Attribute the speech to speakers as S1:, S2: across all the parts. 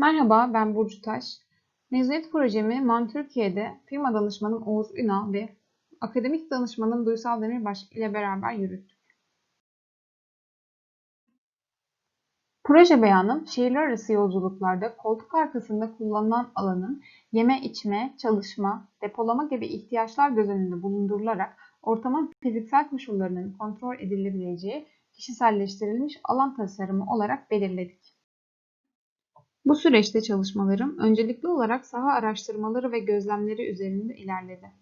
S1: Merhaba, ben Burcu Taş. Mezuniyet projemi MAN Türkiye'de firma danışmanım Oğuz Ünal ve akademik danışmanım Duysal Demirbaş ile beraber yürüttük. Proje beyanım, şehirler arası yolculuklarda koltuk arkasında kullanılan alanın yeme, içme, çalışma, depolama gibi ihtiyaçlar göz önünde bulundurularak ortamın fiziksel koşullarının kontrol edilebileceği kişiselleştirilmiş alan tasarımı olarak belirledik. Bu süreçte çalışmalarım öncelikli olarak saha araştırmaları ve gözlemleri üzerinde ilerledi.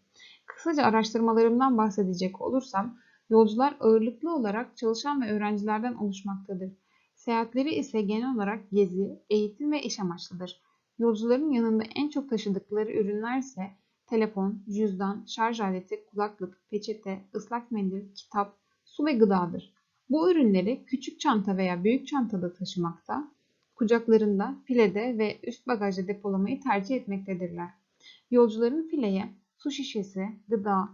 S1: Kısaca araştırmalarımdan bahsedecek olursam, yolcular ağırlıklı olarak çalışan ve öğrencilerden oluşmaktadır. Seyahatleri ise genel olarak gezi, eğitim ve iş amaçlıdır. Yolcuların yanında en çok taşıdıkları ürünler ise telefon, cüzdan, şarj aleti, kulaklık, peçete, ıslak mendil, kitap, su ve gıdadır. Bu ürünleri küçük çanta veya büyük çantada taşımakta, kucaklarında, filede ve üst bagajda depolamayı tercih etmektedirler. Yolcuların fileye su şişesi, gıda,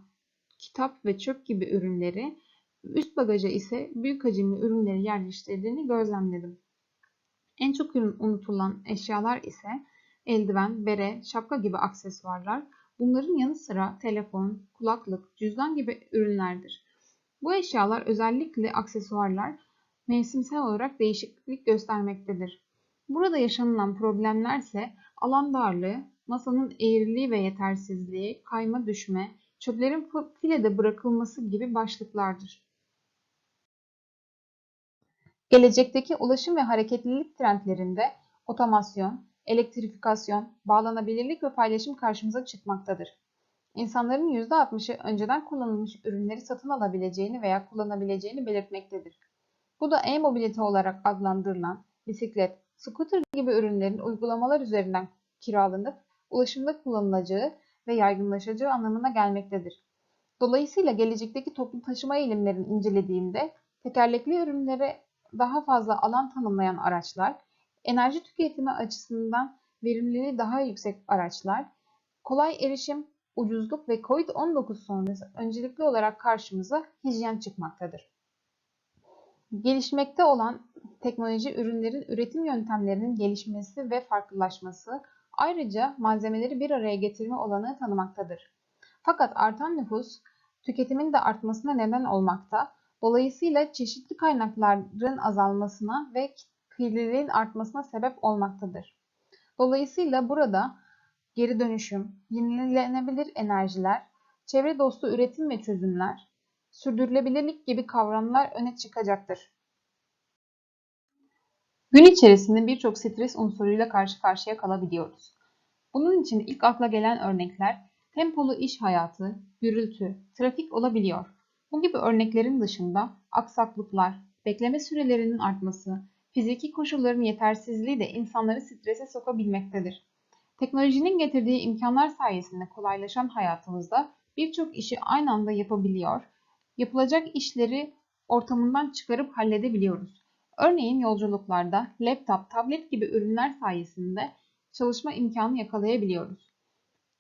S1: kitap ve çöp gibi ürünleri, üst bagaja ise büyük hacimli ürünleri yerleştirdiğini gözlemledim. En çok ürün unutulan eşyalar ise eldiven, bere, şapka gibi aksesuarlar, bunların yanı sıra telefon, kulaklık, cüzdan gibi ürünlerdir. Bu eşyalar özellikle aksesuarlar mevsimsel olarak değişiklik göstermektedir. Burada yaşanılan problemlerse alan darlığı, masanın eğriliği ve yetersizliği, kayma düşme, çöplerin filede bırakılması gibi başlıklardır. Gelecekteki ulaşım ve hareketlilik trendlerinde otomasyon, elektrifikasyon, bağlanabilirlik ve paylaşım karşımıza çıkmaktadır. İnsanların %60'ı önceden kullanılmış ürünleri satın alabileceğini veya kullanabileceğini belirtmektedir. Bu da e-mobilite olarak adlandırılan bisiklet, scooter gibi ürünlerin uygulamalar üzerinden kiralanıp ulaşımda kullanılacağı ve yaygınlaşacağı anlamına gelmektedir. Dolayısıyla gelecekteki toplu taşıma eğilimlerini incelediğimde tekerlekli ürünlere daha fazla alan tanımlayan araçlar, enerji tüketimi açısından verimliliği daha yüksek araçlar, kolay erişim, ucuzluk ve COVID-19 sonrası öncelikli olarak karşımıza hijyen çıkmaktadır. Gelişmekte olan teknoloji ürünlerin üretim yöntemlerinin gelişmesi ve farklılaşması ayrıca malzemeleri bir araya getirme olanağı tanımaktadır. Fakat artan nüfus tüketimin de artmasına neden olmakta, dolayısıyla çeşitli kaynakların azalmasına ve kirliliğin artmasına sebep olmaktadır. Dolayısıyla burada geri dönüşüm, yenilenebilir enerjiler, çevre dostu üretim ve çözümler, sürdürülebilirlik gibi kavramlar öne çıkacaktır. Gün içerisinde birçok stres unsuruyla karşı karşıya kalabiliyoruz. Bunun için ilk akla gelen örnekler tempolu iş hayatı, gürültü, trafik olabiliyor. Bu gibi örneklerin dışında aksaklıklar, bekleme sürelerinin artması, fiziki koşulların yetersizliği de insanları strese sokabilmektedir. Teknolojinin getirdiği imkanlar sayesinde kolaylaşan hayatımızda birçok işi aynı anda yapabiliyor, yapılacak işleri ortamından çıkarıp halledebiliyoruz. Örneğin yolculuklarda laptop, tablet gibi ürünler sayesinde çalışma imkanı yakalayabiliyoruz.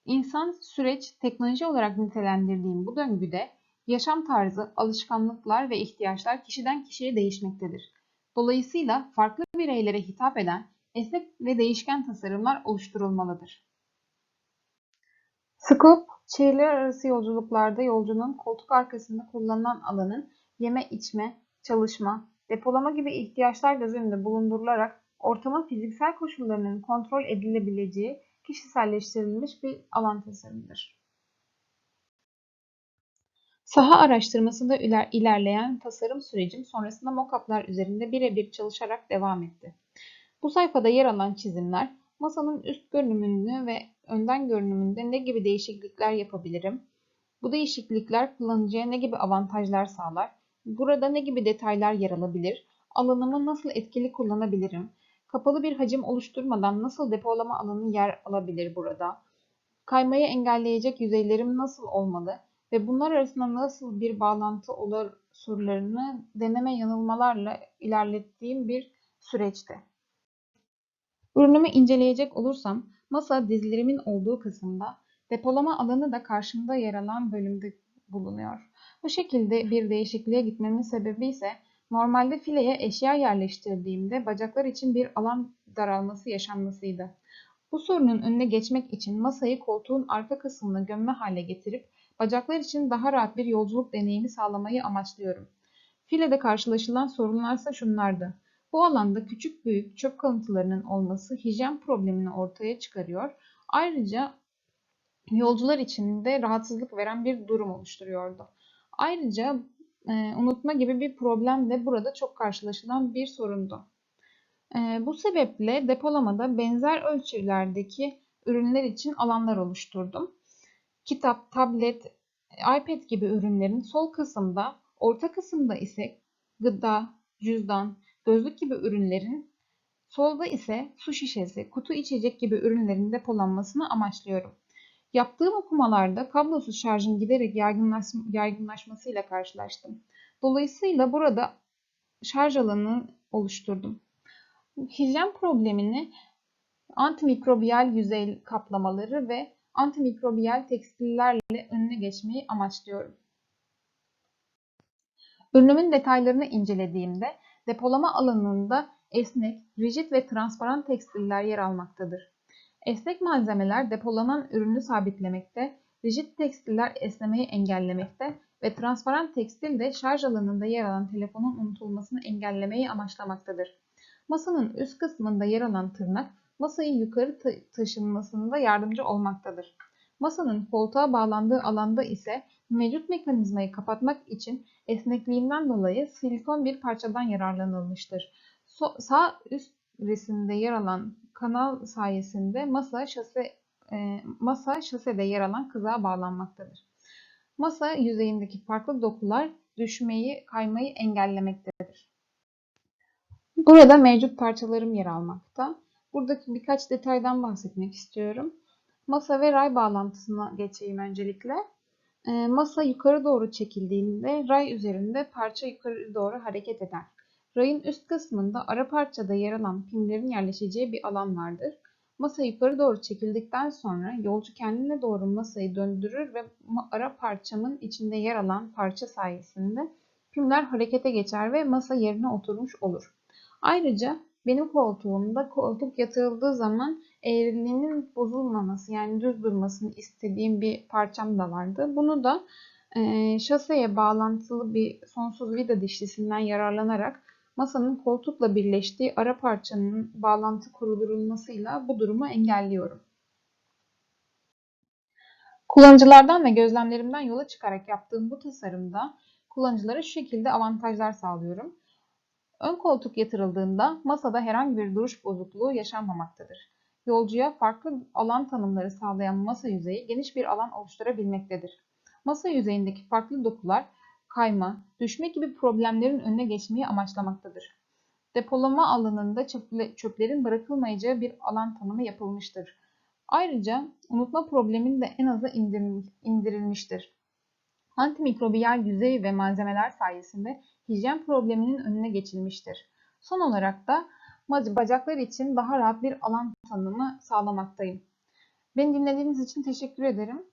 S1: İnsan süreç teknoloji olarak nitelendirdiğim bu döngüde yaşam tarzı, alışkanlıklar ve ihtiyaçlar kişiden kişiye değişmektedir. Dolayısıyla farklı bireylere hitap eden esnek ve değişken tasarımlar oluşturulmalıdır. Scoop, şehirler arası yolculuklarda yolcunun koltuk arkasında kullanılan alanın yeme içme, çalışma, depolama gibi ihtiyaçlar göz önünde bulundurularak ortamın fiziksel koşullarının kontrol edilebileceği kişiselleştirilmiş bir alan tasarımıdır. Saha araştırmasında ilerleyen tasarım sürecim sonrasında mockup'lar üzerinde birebir çalışarak devam etti. Bu sayfada yer alan çizimler masanın üst görünümünü ve önden görünümünde ne gibi değişiklikler yapabilirim? Bu değişiklikler kullanıcıya ne gibi avantajlar sağlar? Burada ne gibi detaylar yer alabilir? Alanımı nasıl etkili kullanabilirim? Kapalı bir hacim oluşturmadan nasıl depolama alanı yer alabilir burada? Kaymayı engelleyecek yüzeylerim nasıl olmalı? Ve bunlar arasında nasıl bir bağlantı olur sorularını deneme yanılmalarla ilerlettiğim bir süreçte. Ürünümü inceleyecek olursam masa dizilerimin olduğu kısımda depolama alanı da karşımda yer alan bölümde bulunuyor. Bu şekilde bir değişikliğe gitmemin sebebi ise normalde fileye eşya yerleştirdiğimde bacaklar için bir alan daralması yaşanmasıydı. Bu sorunun önüne geçmek için masayı koltuğun arka kısmına gömme hale getirip bacaklar için daha rahat bir yolculuk deneyimi sağlamayı amaçlıyorum. Filede karşılaşılan sorunlarsa şunlardı. Bu alanda küçük büyük çöp kalıntılarının olması hijyen problemini ortaya çıkarıyor. Ayrıca yolcular için de rahatsızlık veren bir durum oluşturuyordu. Ayrıca e, unutma gibi bir problem de burada çok karşılaşılan bir sorundu. E, bu sebeple depolamada benzer ölçülerdeki ürünler için alanlar oluşturdum. Kitap, tablet, iPad gibi ürünlerin sol kısımda, orta kısımda ise gıda, cüzdan, gözlük gibi ürünlerin, solda ise su şişesi, kutu içecek gibi ürünlerin depolanmasını amaçlıyorum. Yaptığım okumalarda kablosuz şarjın giderek yaygınlaş, yaygınlaşmasıyla karşılaştım. Dolayısıyla burada şarj alanı oluşturdum. Hijyen problemini antimikrobiyal yüzey kaplamaları ve antimikrobiyal tekstillerle önüne geçmeyi amaçlıyorum. Ürünümün detaylarını incelediğimde depolama alanında esnek, rigid ve transparan tekstiller yer almaktadır. Esnek malzemeler depolanan ürünü sabitlemekte, rigid tekstiller esnemeyi engellemekte ve transparan tekstil de şarj alanında yer alan telefonun unutulmasını engellemeyi amaçlamaktadır. Masanın üst kısmında yer alan tırnak, masayı yukarı taşınmasında yardımcı olmaktadır. Masanın koltuğa bağlandığı alanda ise mevcut mekanizmayı kapatmak için esnekliğinden dolayı silikon bir parçadan yararlanılmıştır. So sağ üst resimde yer alan kanal sayesinde masa şase e, masa şasede yer alan kızağa bağlanmaktadır. Masa yüzeyindeki farklı dokular düşmeyi, kaymayı engellemektedir. Burada mevcut parçalarım yer almakta. Buradaki birkaç detaydan bahsetmek istiyorum. Masa ve ray bağlantısına geçeyim öncelikle. E, masa yukarı doğru çekildiğinde ray üzerinde parça yukarı doğru hareket eder. Rayın üst kısmında ara parçada yer alan pimlerin yerleşeceği bir alan vardır. Masa yukarı doğru çekildikten sonra yolcu kendine doğru masayı döndürür ve ara parçamın içinde yer alan parça sayesinde pimler harekete geçer ve masa yerine oturmuş olur. Ayrıca benim koltuğumda koltuk yatırıldığı zaman eğriliğinin bozulmaması yani düz durmasını istediğim bir parçam da vardı. Bunu da e, şaseye bağlantılı bir sonsuz vida dişlisinden yararlanarak masanın koltukla birleştiği ara parçanın bağlantı kurdurulmasıyla bu durumu engelliyorum. Kullanıcılardan ve gözlemlerimden yola çıkarak yaptığım bu tasarımda kullanıcılara şu şekilde avantajlar sağlıyorum. Ön koltuk yatırıldığında masada herhangi bir duruş bozukluğu yaşanmamaktadır. Yolcuya farklı alan tanımları sağlayan masa yüzeyi geniş bir alan oluşturabilmektedir. Masa yüzeyindeki farklı dokular kayma, düşme gibi problemlerin önüne geçmeyi amaçlamaktadır. Depolama alanında çöplerin bırakılmayacağı bir alan tanımı yapılmıştır. Ayrıca unutma problemini de en aza indirilmiştir. Antimikrobiyal yüzey ve malzemeler sayesinde hijyen probleminin önüne geçilmiştir. Son olarak da bacaklar için daha rahat bir alan tanımı sağlamaktayım. Beni dinlediğiniz için teşekkür ederim.